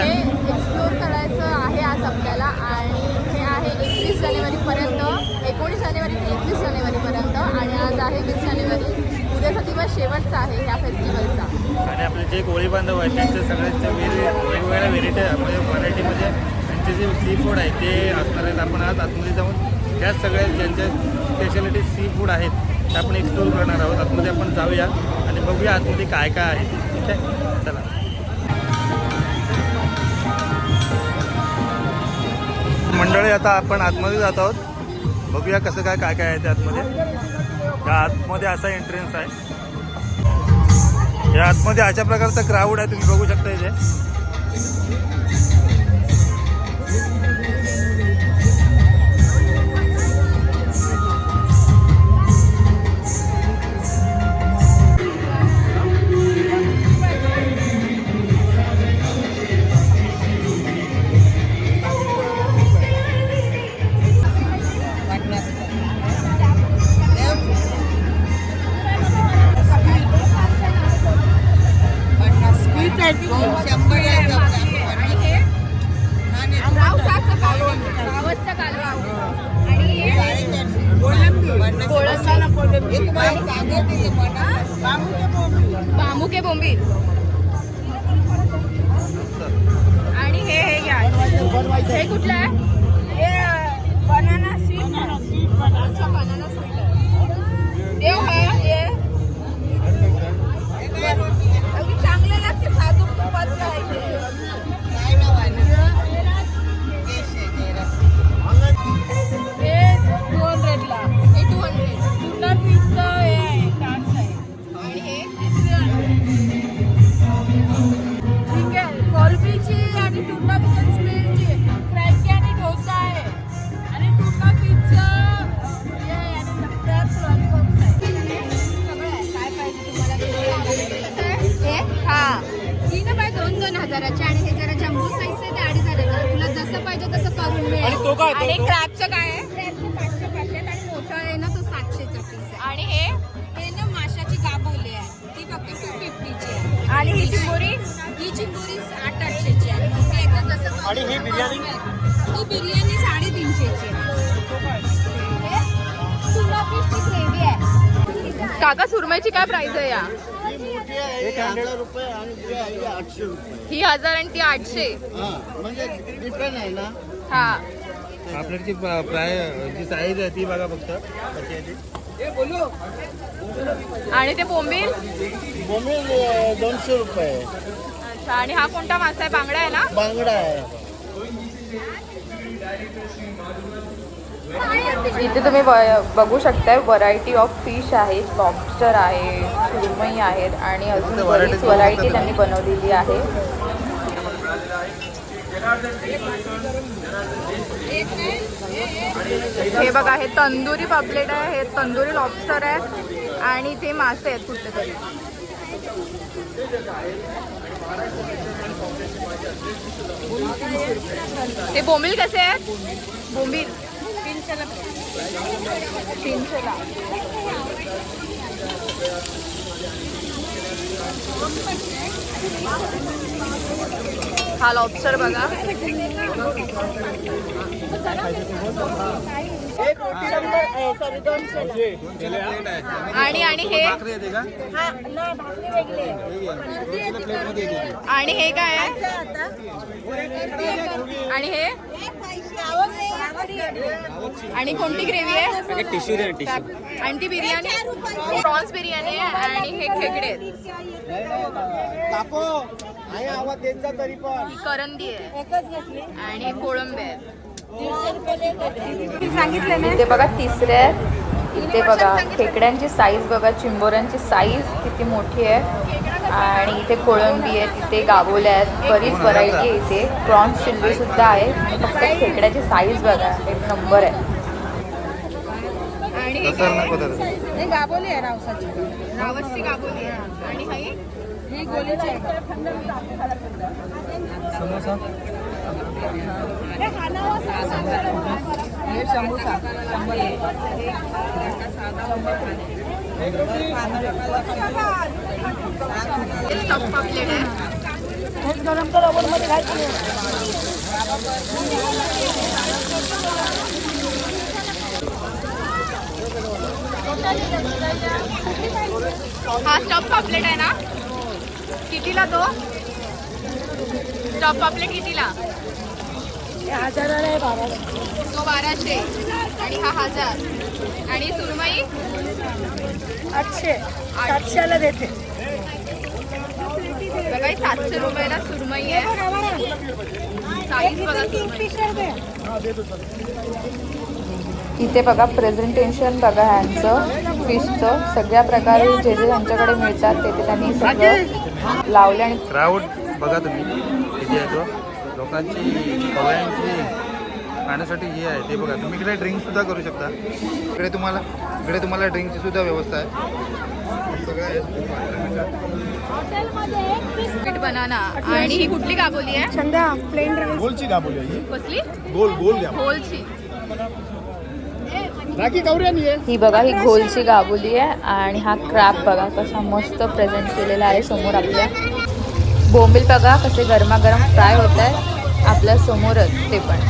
Explore करायचं आहे आज आपल्याला आणि हे आहे एकवीस जानेवारीपर्यंत एकोणीस जानेवारी ते एकवीस जानेवारीपर्यंत आणि आज आहे वीस जानेवारी. उद्याचा दिवस शेवटचा आहे ह्या फेस्टिवलचा आणि आपले जे कोळी बांधव आहेत त्यांचे सगळ्यांचे वेगळे वेगवेगळ्या व्हेरायटी म्हणजे व्हरायटीमध्ये त्यांचे जे सी फूड आहे ते असणार आहेत. आपण आज आतमध्ये जाऊन त्या सगळ्या ज्यांच्या स्पेशालिटी सी फूड आहेत ते आपण एक्सप्लोर करणार आहोत. आतमध्ये आपण जाऊया आणि बघूया आतमध्ये काय काय आहे. ठीक आहे? चला. मंडळी आता आपण आतमध्ये जात आहोत. बघूया कसं काय काय काय आहे त्या आतमध्ये. त्या आतमध्ये असा एंट्रन्स आहे. या आतमध्ये अशा प्रकारचा क्राऊड आहे तुम्ही बघू शकता इथे. कोळंबी. बांबुके बोंबी. आणि हे हे घ्या. हे कुठलं आहे? बनाना स्वीट बनाना स्वीट दोन हजाराचे आणि हे जरा जम्बो साईज आहे ते अडीच हजाराचं तुला जसं पाहिजे तसं करून मिळेल. आणि तो काय? तो- आणि तो? क्रॅबचं काय आहे? क्रॅबचं पाचशे पाचशे आणि मोठं आहे ना तो सातशेचा पीस आहे. आणि हे? हे ना माशाची गाबोली आहे. ती फक्त टू फिफ्टीची आहे. आणि ही चिंबोरी ही चिंबोरी आठ आठशेची आहे. ती एकदम जसं आणि ही बिर्याणी? ही बिर्याणी साडेतीनशेची हे ग्रेव्ही आहे. काका सुरमईची काय प्राइस आहे या? एक हजार रुपये आणि ती आहे आठशे रुपये. ही हजार आणि ती आठशे. हा म्हणजे डिफरंट आहे ना? हा. आपल्याची प्राय जी साईज आहे ती बघा फक्त. कशी आहे ती? आणि ते बोंबील? बोंबील अं, दोनशे रुपये अच्छा आणि हा कोणता मासा आहे? बांगडा आहे ना? बांगडा आहे. इथे तुम्ही बघू शकताय व्हरायटी ऑफ फिश आहेत लॉबस्टर आहे सुरमई आहेत आणि अजून बरीच व्हरायटी त्यांनी बनवलेली आहे. हे बघा हे तंदुरी पापलेट आहे हे तंदुरी लॉबस्टर आहे आणि ते मासे आहेत कुठले तरी. ते बोंबील कसे आहेत? बोंबील. तीनशेला हा लॉबस्टर बघा आणि आणि हे भाकरी येते का आणि हे काय आहे आणि हे आणि कोणती ग्रेव्ही आहे? टिश्यू दे आणि ती बिर्याणी प्रॉन्स बिर्याणी आहे आणि हे खेकडे आहेत. ही करंदी आहे. आणि कोळंबे आहे इथे बघा तिसरे आहेत. इथे बघा खेकड्यांची साईज बघा चिंबोऱ्यांची साईज किती मोठी आहे. आणि इथे कोळंबी आहे तिथे गाभोल्या आहेत बरीच व्हरायटी आहे इथे. प्रॉन्स चिल्ली सुद्धा आहे. फक्त खेकड्याची साईज बघा एक नंबर आहे. आणि तसं काय नको आहे? तर गाबोली आहे रावसाची. रावसची गाभोली आहे. आणि ही? गोलीची आहे. समोसा. हे समोसा। शंभर हेच गरम कर हा स्टफ़ पापलेट आहे ना? कितीला तो? स्टफ़ पापलेट कितीला? हे हजाराला आहे बाबा. तो बाराशे. आणि हा हजार. आणि सुरमई आठशे. सातशेला देते. बघा ही सातशे रुपयाला सुरमई आहे. साईज बघा सुरमई इथे बघा प्रेझेंटेशन बघा ह्यांचं फिशचं सगळ्या प्रकारे जे जे त्यांच्याकडे मिळतात ते ते त्यांनी सगळं लावले आणि क्राऊड बघा तुम्ही. किती आहे तो? लोकांची खवयांची पाहण्यासाठी हे आहे ते बघा. तुम्ही इकडे ड्रिंक सुद्धा करू शकता. इकडे तुम्हाला इकडे तुम्हाला ड्रिंकची सुद्धा व्यवस्था आहे. सगळं आहे स्वीट बनाना आणि ही कुठली गाबोली आहे? संध्या प्लेन गोलची दाबोली आहे ही. कसली? गोल गोल आहे ही. बघा ही घोलची गाबुली आहे. आणि हा क्रॅप बघा कसा मस्त प्रेझेंट केलेला आहे समोर आपल्या. बोंबील बघा कसे गरमागरम फ्राय होत आहे आपल्या समोरच ते पण.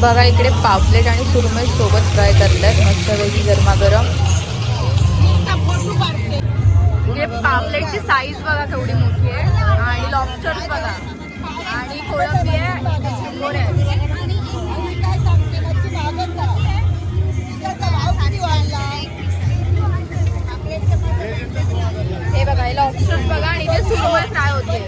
बघा इकडे पापलेट आणि सुरमई सोबत फ्राय करतात मस्तपैकी गरमागरम. पापलेटची साईज बघा केवढी मोठी आहे. आणि लॉबस्टर्स बघा. आणि कोळंबी आहे. लॉबस्टर्स बघा आणि इथे सुरमई फ्राय होते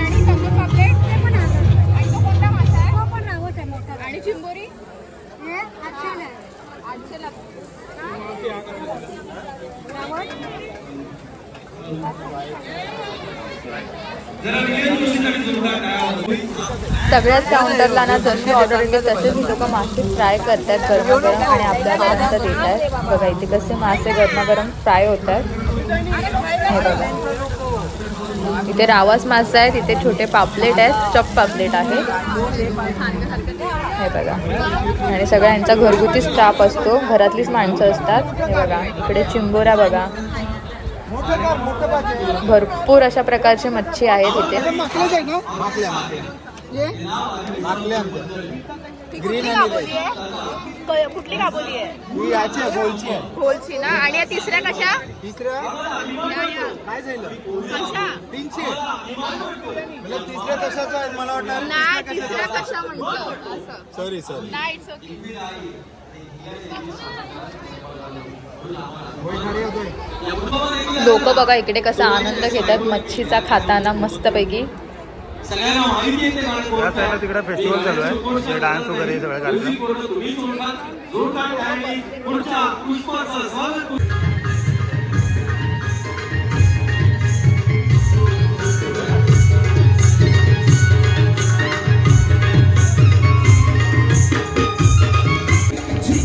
आणि हजार पापलेट ते पण हजार आणि तो कोणता मासा आहे आणि चिंबोरी आठशे सगळ्याच काउंटरला ना जशी ऑर्डर येते तसेच ही लोक मासे फ्राय करतात गरमागरम आणि आपल्यापर्यंत देत आहेत बघा इथे कसे मासे गरमागरम फ्राय होतात. हे बघा. इथे रावास मासा आहे तिथे छोटे पापलेट आहेत चप पापलेट आहे. हे बघा. आणि सगळ्यांचा घरगुती स्टाफ असतो. घरातलीच माणसं असतात. हे बघा. इकडे चिंबोरा बघा. भरपूर अशा प्रकारची मच्छी आहेत इथे. आहे ग्रीन. कुठली काबोली आहे? ही गोलची ना? आणि या तिसऱ्या कशा? तिसऱ्या? काय झालं? कशा? तीनशे. म्हणजे तिसऱ्या कशाचं आहे मला वाटलं नाही तिसऱ्या कशा असं. सॉरी सॉरी नाही इट्स ओके लोक बघा इकडे कसा आनंद घेतात. मच्छीचा खाताना मस्तपैकी. तिकडे फेस्टिवल चालू आहे. डान्स वगैरे हे सगळं कार्यक्रम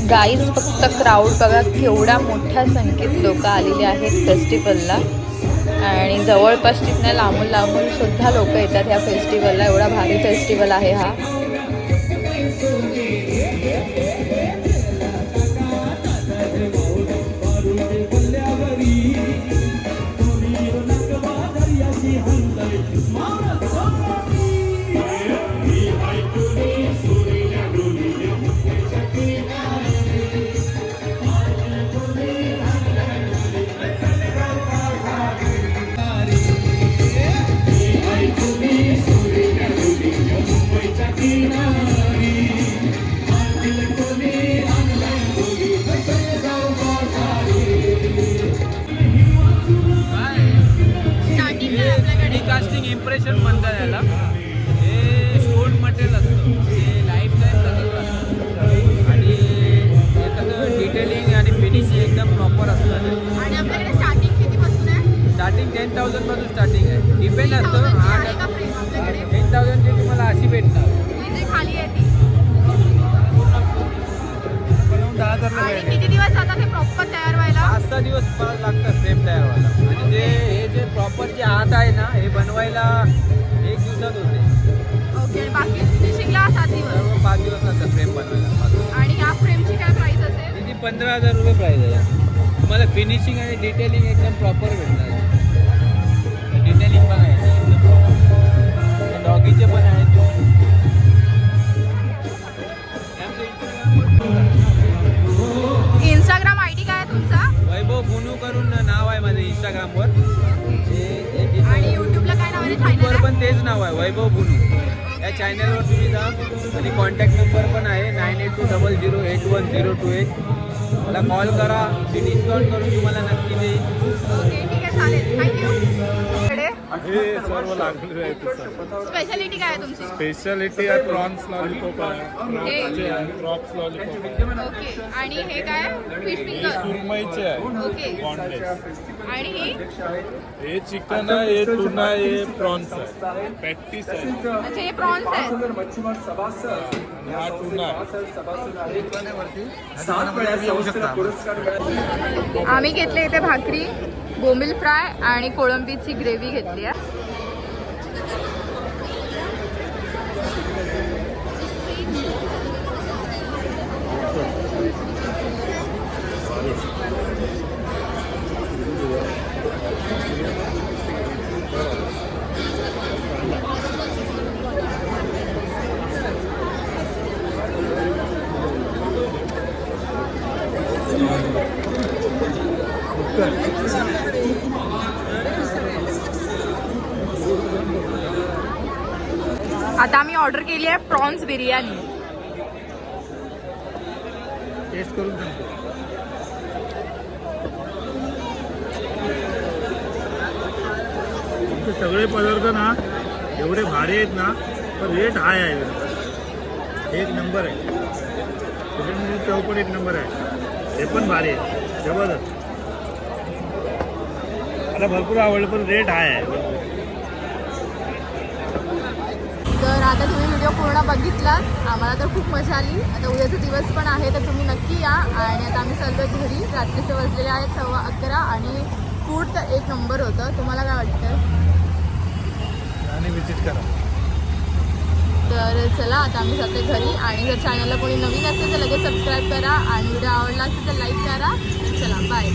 गाईज फक्त क्राऊड बघा केवढ्या मोठ्या संख्येत लोक आलेली आहेत फेस्टिवलला आणि जवळपास तिथनं लांबून लांबून सुद्धा लोक येतात ह्या फेस्टिवलला एवढा भारी फेस्टिवल आहे हा. इम्प्रेशन म्हणतात याला हे स्टोन मटेरियल असतं. हे लाईफ टाईम तसंच आणि कसं डिटेलिंग आणि फिनिशिंग एकदम प्रॉपर असतं. आणि आपल्याकडे स्टार्टिंग कितीपासून आहे? स्टार्टिंग टेन थाउजंडपासून स्टार्टिंग आहे. डिपेंड असतं. आपल्याकडे? टेन थाउजंडची तुम्हाला अशी भेटणार. इथे खाली दहा मिळेल. किती दिवस जातात हे प्रॉपर तयार व्हायला? पाच सहा दिवस लागतात. आणि जे हात आहे ना हे बनवायला एक दिवस ओके आणि बाकी फिनिशिंगला सात दिवस सर्व पाच दिवस लागतात फ्रेम बनवायला. आणि ह्या फ्रेमची काय प्राइस असेल? त्याची पंधरा हजार रुपये प्राईस आहे. तुम्हाला फिनिशिंग आणि डिटेलिंग एकदम प्रॉपर भेटणार डिटेलिंग पण आहे. डॉगीचे पण आहेत इंस्टाग्राम आय डी काय आहे तुमचा? वैभव बुनू करून नाव आहे माझं इंस्टाग्रामवर नाव आहे वैभव बुनू. या चॅनलवर तुम्ही जा. आणि कॉन्टॅक्ट नंबर पण आहे nine eight two double zero eight one zero two eight मला कॉल करा मी डिस्काउंट करून तुम्हाला नक्की देईन. हे सर्व लागलेले आहेत स्पेशालिटी काय आहे तुमची? स्पेशालिटी आहे प्रॉन्स लॉलीपॉप आहे. आहे क्रॉप्स लॉलीपॉप ओके आणि हे काय? फिश फिंगर सुरमईचे आहे. ओके बॉन्डेज आणि ही? हे चिकन आहे हे टुना आहे हे प्रॉन्स आहे. पॅटीस आहे. अच्छा हे प्रॉन्स आहे. आणि हा टुना आहे. येऊ शकता. आम्ही घेतले इथे भाकरी. बोंबील फ्राय आणि कोळंबीची ग्रेव्ही घेतली आहे आता आम्ही ऑर्डर केली आहे प्रॉन्स बिर्याणी. टेस्ट करून तुमचे सगळे पदार्थ ना एवढे भारी आहेत ना पण रेट हाय आहे. एक नंबर आहे. चव चौपट एक नंबर आहे. हे पण भारी आहे. जबरदस्त. मला भरपूर आवडलं पण रेट हाय आहे तर आता तुम्ही व्हिडिओ पूर्ण बघितलात. आम्हाला तर खूप मजा आली. आता उद्याचा दिवस पण आहे तर तुम्ही नक्की या. आणि आता आम्ही चाललो घरी. रात्रीचे वाजलेले आहेत सव्वा अकरा आणि फूड तर एक नंबर होतं. तुम्हाला काय वाटतं? आणि विजिट करा. तर चला आता आम्ही जाते घरी. आणि जर चॅनलला कोणी नवीन असेल तर लगेच सबस्क्राईब करा. आणि व्हिडिओ आवडला असेल तर लाईक करा. चला बाय